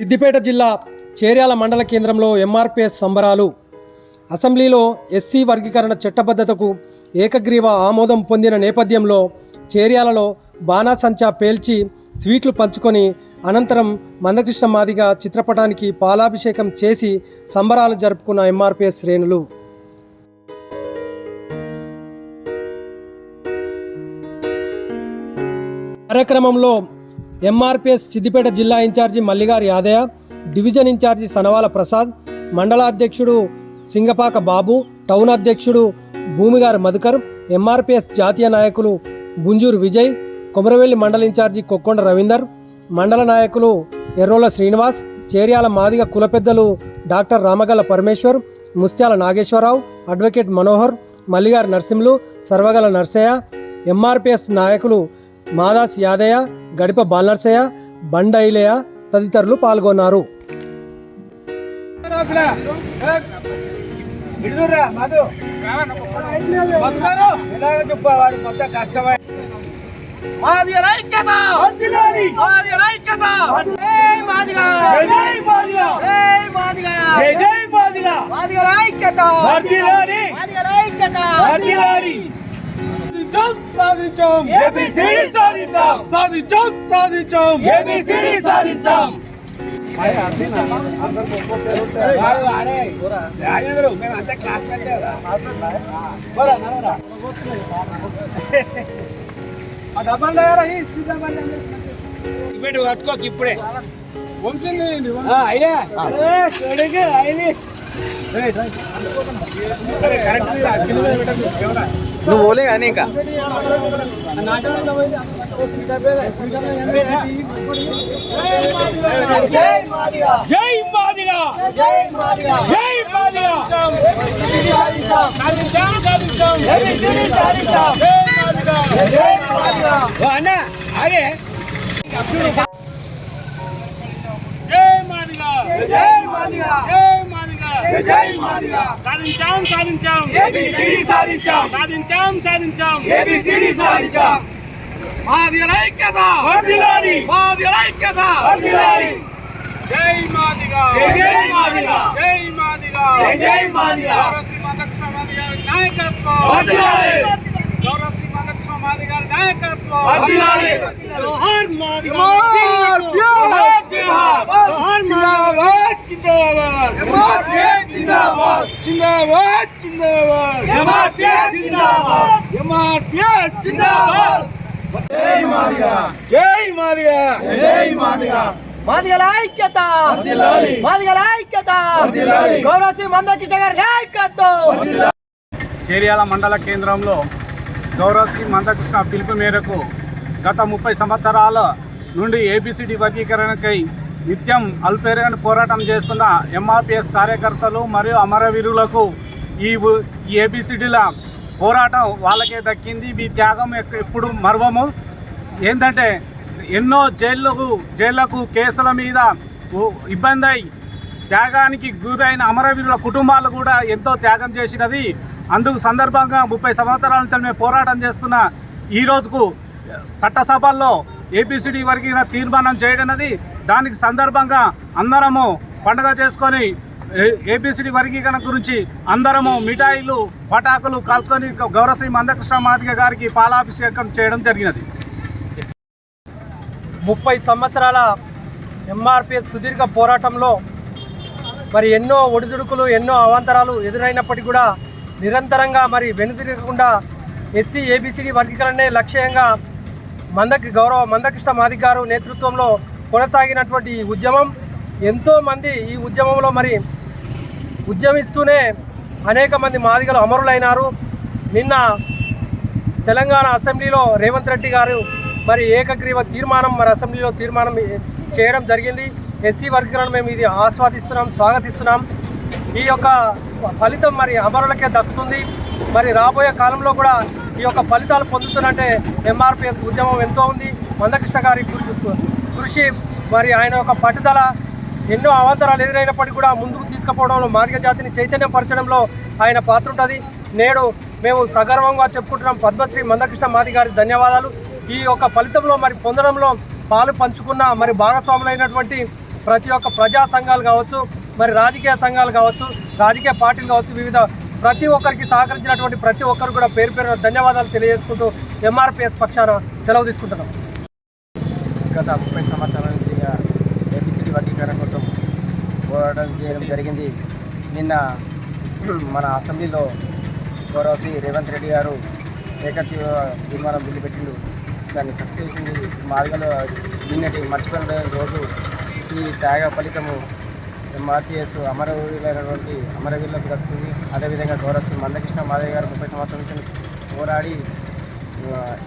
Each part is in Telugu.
సిద్దిపేట జిల్లా చేర్యాల మండల కేంద్రంలో ఎంఆర్పిఎస్ సంబరాలు. అసెంబ్లీలో ఎస్సీ వర్గీకరణ చట్టబద్ధతకు ఏకగ్రీవ ఆమోదం పొందిన నేపథ్యంలో చేర్యాలలో బాణాసంచా పేల్చి స్వీట్లు పంచుకొని అనంతరం మందకృష్ణ మాదిగ చిత్రపటానికి పాలాభిషేకం చేసి సంబరాలు జరుపుకున్న ఎంఆర్పిఎస్ శ్రేణులు. కార్యక్రమంలో ఎంఆర్పిఎస్ సిద్దిపేట జిల్లా incharge Malligari Yadaiah division incharge Sanavala Prasad మండలాధ్యక్షుడు Singapaka Babu town అధ్యక్షుడు భూమిగారి మధుకర్ ఎంఆర్పిఎస్ జాతీయ నాయకులు గుంజూరు విజయ్ కొమరవెల్లి మండల ఇన్ఛార్జి కొక్కొండ రవీందర్ మండల నాయకులు ఎర్రోల శ్రీనివాస్ చేర్యాల మాదిగ కుల పెద్దలు doctor Ramagalla Parameshwar Muthyala Nageswararao advocate Manohar Malligari Narasimhulu Sarvagala Narsaiah MRPS నాయకులు మాదాస్ యాదయ్య గడిప బాలనర్సయ్య బండైలయ్య తదితరులు పాల్గొన్నారు. మాది మాది మాదిగా జై మాదిగా మాదిగా జై జై మాదిగా మాదిగా మాదిగా ఐక్యత. వర్ధిల్లాలి సాధించాం ఏబిసిడి సాధిద్దాం సాధించాం సాధించాం ఏబిసిడి పట్టుకోకి ఇప్పుడే అయ్యా కొడుకు అయ్యి నువ్వు ఓలే కానీ ఇంకా జై మాదిగా జై మాదిగా జై మాదిగా జై మాదిగా సాధించాం సాధించాం సాధించాం ఏబిసిడి సాధించాం జై మాదిగా జై మాదిగా ఓ అన్న ఆగే జై మాదిగా జై మాదిగా జై మాదిగా జై మాదిగా సాధించాం సాధించాం. సాధించాం. సాధించాం సాధించాం. సాధించాం. మాది ఐక్యత. వర్ధిల్లాలి మాది ఐక్యత. జై మాదిగా జై మాదిగా. జై మాదిగా జై మాదిగా. నాయకత్వం. మాదిగల ఐక్యత. మాదిగల ఐక్యత. గౌరవ శ్రీ మందకృష్ణ గారి నాయకత్వం. చేర్యాల మండల కేంద్రంలో గౌరవశ్రీ మందకృష్ణ పిలుపు మేరకు గత ముప్పై సంవత్సరాల నుండి ఏబిసిడి వర్గీకరణకై నిత్యం అల్పేరగని పోరాటం చేస్తున్న ఎంఆర్పిఎస్ కార్యకర్తలు మరియు అమరవీరులకు ఈ ఈ ఏబిసిడిల పోరాటం వాళ్ళకే దక్కింది. మీ త్యాగం ఎప్పుడు మర్వము ఏంటంటే ఎన్నో జైళ్ళకు జైళ్ళకు కేసుల మీద ఇబ్బంది అయి త్యాగానికి గురైన అమరవీరుల కుటుంబాలు కూడా ఎంతో త్యాగం చేసినది అందుకు సందర్భంగా ముప్పై సంవత్సరాల నుంచి మేము పోరాటం చేస్తున్న ఈ రోజుకు చట్టసభల్లో ఏపీసీడీ వరకు తీర్మానం చేయడం అనేది దానికి సందర్భంగా అందరము పండుగ చేసుకొని ఏపీసీడీ వర్గీకరణ గురించి అందరము మిఠాయిలు పటాకులు కాల్చుకొని గౌరవశ్రీ మందకృష్ణ మాదిగ గారికి పాలాభిషేకం చేయడం జరిగినది. ముప్పై సంవత్సరాల ఎంఆర్పిఎస్ సుదీర్ఘ పోరాటంలో మరి ఎన్నో ఒడిదుడుకులు ఎన్నో అవాంతరాలు ఎదురైనప్పటికీ కూడా నిరంతరంగా మరి వెనుతిరగకుండా ఎస్సీ ఏబిసిడి వర్గీకరణే లక్ష్యంగా మందకి గౌరవ మందకృష్ణ మాదిక్ గారు నేతృత్వంలో కొనసాగినటువంటి ఈ ఉద్యమం. ఎంతోమంది ఈ ఉద్యమంలో మరి ఉద్యమిస్తూనే అనేక మంది మాదిగలు అమరులైనారు. నిన్న తెలంగాణ అసెంబ్లీలో రేవంత్ రెడ్డి గారు మరి ఏకగ్రీవ తీర్మానం మరి అసెంబ్లీలో తీర్మానం చేయడం జరిగింది. ఎస్సీ వర్గీకరణ మేము ఇది ఆస్వాదిస్తున్నాం స్వాగతిస్తున్నాం. ఈ యొక్క ఫలితం మరి అమరులకే దక్కుతుంది. మరి రాబోయే కాలంలో కూడా ఈ యొక్క ఫలితాలు పొందుతున్నంటే ఎంఆర్పిఎస్ ఉద్యమం ఎంతో ఉంది. మందకృష్ణ గారి కృషి మరి ఆయన యొక్క పట్టుదల ఎన్నో అవాంతరాలు ఎదురైనప్పటికీ కూడా ముందుకు తీసుకుపోవడంలో మార్గ జాతిని చైతన్యపరచడంలో ఆయన పాత్ర ఉంటుంది. నేడు మేము సగర్వంగా చెప్పుకుంటున్నాం. పద్మశ్రీ మందకృష్ణ మాది గారి ధన్యవాదాలు. ఈ యొక్క ఫలితంలో మరి పొందడంలో పాలు పంచుకున్న మరి భాగస్వాములైనటువంటి ప్రతి ఒక్క ప్రజా సంఘాలు కావచ్చు మరి రాజకీయ సంఘాలు కావచ్చు రాజకీయ పార్టీలు కావచ్చు వివిధ ప్రతి ఒక్కరికి సహకరించినటువంటి ప్రతి ఒక్కరు కూడా పేరు పేరు ధన్యవాదాలు తెలియజేసుకుంటూ ఎంఆర్పిఎస్ పక్షాన సెలవు తీసుకుంటున్నాం. గత ముప్పై సంవత్సరాల నుంచి ఏబిసిడి వర్గీకరణ కోసం పోరాటం చేయడం జరిగింది. నిన్న మన అసెంబ్లీలో గౌరవ శ్రీ రేవంత్ రెడ్డి గారు ఏకత్వ తీర్మానం బిల్లు పెట్టిండు. దాన్ని సక్సెస్ మార్గంలో నిన్నటి మర్చిపోయిన రోజు ఈ త్యాగ ఫలితము ఎంఆర్టీఎస్ అమరవీరులైనటువంటి అమరవీరులకు దక్కుతుంది. అదేవిధంగా గౌరవ మందకృష్ణ మాదయ్య గారు ముప్పై సంవత్సరాల నుంచి పోరాడి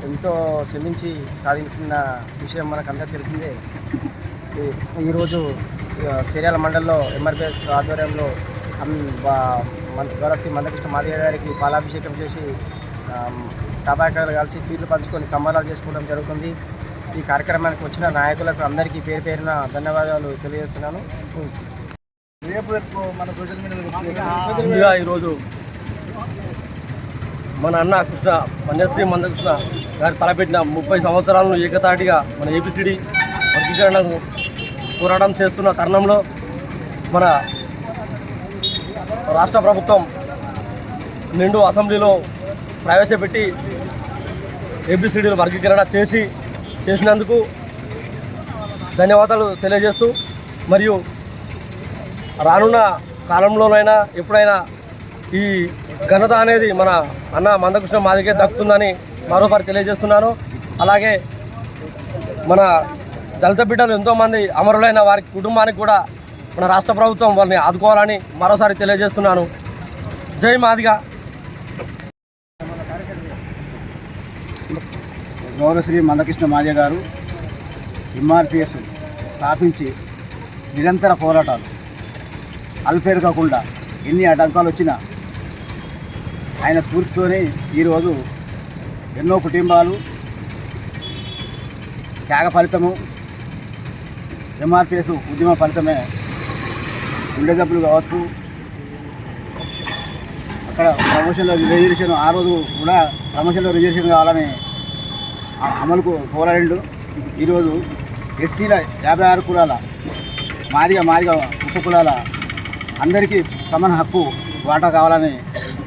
ఎంతో శ్రమించి సాధించిన విషయం మనకంతా తెలిసిందే. ఈ- ఈరోజు చర్యాల మండలంలో ఎంఆర్పిఎస్ ఆధ్వర్యంలో అమ్, మన మందకృష్ణ మాదయ్య గారికి పాలాభిషేకం చేసి ఆ, కలిసి సీట్లు పంచుకొని సంబరాలు చేసుకోవడం జరుగుతుంది. ఈ కార్యక్రమానికి వచ్చిన నాయకులకు అందరికీ పేరు పేరున ధన్యవాదాలు తెలియజేస్తున్నాను. ముందుగా ఈరోజు మన అన్న కృష్ణ వన్యశ్రీ మందకృష్ణ గారు తలపెట్టిన ముప్పై సంవత్సరాలను ఏకతాటిగా మన ఏపీసీడీ వర్గీకరణకు పోరాటం చేస్తున్న తరుణంలో మన రాష్ట్ర ప్రభుత్వం నిండు అసెంబ్లీలో ప్రవేశపెట్టి ఏబిసిడీల వర్గీకరణ చేసి చేసినందుకు ధన్యవాదాలు తెలియజేస్తూ మరియు రానున్న కాలంలోనైనా ఎప్పుడైనా ఈ ఘనత అనేది మన అన్న మందకృష్ణ మాదికే దక్కుతుందని మరోసారి తెలియజేస్తున్నాను. అలాగే మన దళిత బిడ్డలు ఎంతోమంది అమరులైన వారి కుటుంబానికి కూడా మన రాష్ట్ర ప్రభుత్వం వారిని ఆదుకోవాలని మరోసారి తెలియజేస్తున్నాను. జై మాదిగా. గౌరవశ్రీ మందకృష్ణ మాజయ్య గారు ఎంఆర్పిఎస్ స్థాపించి నిరంతర పోరాటాలు. అల్పేరు కాకుండా ఎన్ని అడ్డంకాలు వచ్చినా ఆయన స్ఫూర్తితోనే ఈరోజు ఎన్నో కుటుంబాలు త్యాగ ఫలితము ఎంఆర్పిఎస్ ఉద్యమ ఫలితమే గుండె కావచ్చు. అక్కడ ప్రమోషన్లో రిజర్వేషన్ ఆ రోజు కూడా ప్రమోషన్లో రిజర్వేషన్ కావాలని అమలుకు పోరాడిండు. ఈరోజు ఎస్సీల యాభై ఆరు కులాల మాదిగా మాదిగా ఉప కులాల అందరికీ సమాన హక్కు వాటా కావాలని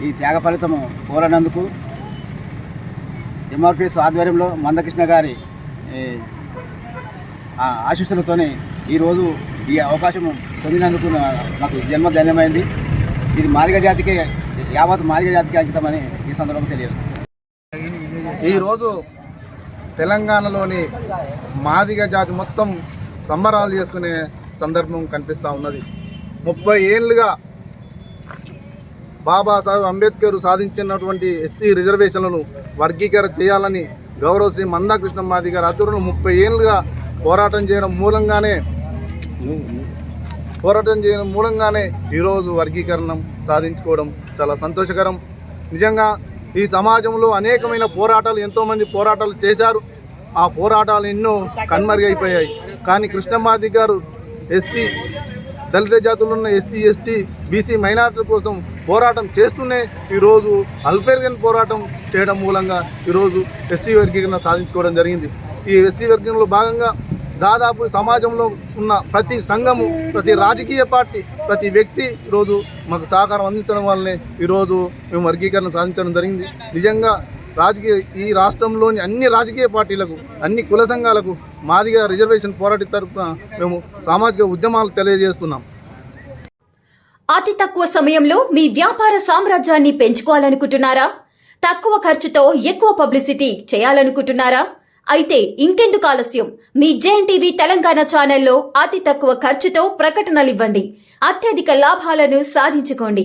ఈ త్యాగ ఫలితము కోరనందుకు ఎంఆర్పిఎస్ ఆధ్వర్యంలో మందకృష్ణ గారి ఆ ఆశీస్సులతోనే ఈరోజు ఈ అవకాశం పొందినందుకు నాకు జన్మ ధన్యమైంది. ఇది మాదిగ జాతికే యావత్ మాదిగ జాతికి అంకితమని ఈ సందర్భంగా తెలియదు ఈరోజు తెలంగాణలోని మాదిగ జాతి మొత్తం సంబరాలు చేసుకునే సందర్భం కనిపిస్తూ ఉన్నది. ముప్పై ఏళ్ళుగా బాబాసాహెబ్ అంబేద్కర్ సాధించినటువంటి ఎస్సీ రిజర్వేషన్లను వర్గీకరణ చేయాలని గౌరవ శ్రీ మందాకృష్ణ మాది గారి ఆధ్వర్యంలో ముప్పై ఏళ్ళుగా పోరాటం చేయడం మూలంగానే పోరాటం చేయడం మూలంగానే ఈరోజు వర్గీకరణం సాధించుకోవడం చాలా సంతోషకరం. నిజంగా ఈ సమాజంలో అనేకమైన పోరాటాలు ఎంతోమంది పోరాటాలు చేశారు. ఆ పోరాటాలు ఎన్నో కన్మరుగైపోయాయి. కానీ కృష్ణమాది గారు ఎస్సీ దళిత జాతులు ఉన్న ఎస్సీ ఎస్టీ బీసీ మైనారిటీల కోసం పోరాటం చేస్తూనే ఈరోజు అల్పేర్గన్ పోరాటం చేయడం మూలంగా ఈరోజు ఎస్సీ వర్గీకరణ సాధించుకోవడం జరిగింది. ఈ ఎస్సీ వర్గీకరణలో భాగంగా దాదాపు సమాజంలో ఉన్న ప్రతి సంఘము ప్రతి రాజకీయ పార్టీ ప్రతి వ్యక్తి ఈరోజు మాకు సహకారం అందించడం వల్లనే ఈరోజు మేము వర్గీకరణ సాధించడం జరిగింది. నిజంగా రాజకీయ ఈ రాష్ట్రంలోని అన్ని రాజకీయ పార్టీలకు అన్ని కుల సంఘాలకు మాదిగా రిజర్వేషన్ పోరాటి తరఫున మేము సామాజిక ఉద్యమాలు తెలియజేస్తున్నాం. అతి తక్కువ సమయంలో మీ వ్యాపార సామ్రాజ్యాన్ని పెంచుకోవాలనుకుంటున్నారా? తక్కువ ఖర్చుతో ఎక్కువ పబ్లిసిటీ చేయాలనుకుంటున్నారా? అయితే ఇంకెందుకు ఆలస్యం? మీ జేఎన్ టీవీ తెలంగాణ ఛానల్లో అతి తక్కువ ఖర్చుతో ప్రకటనలివ్వండి. అత్యధిక లాభాలను సాధించుకోండి.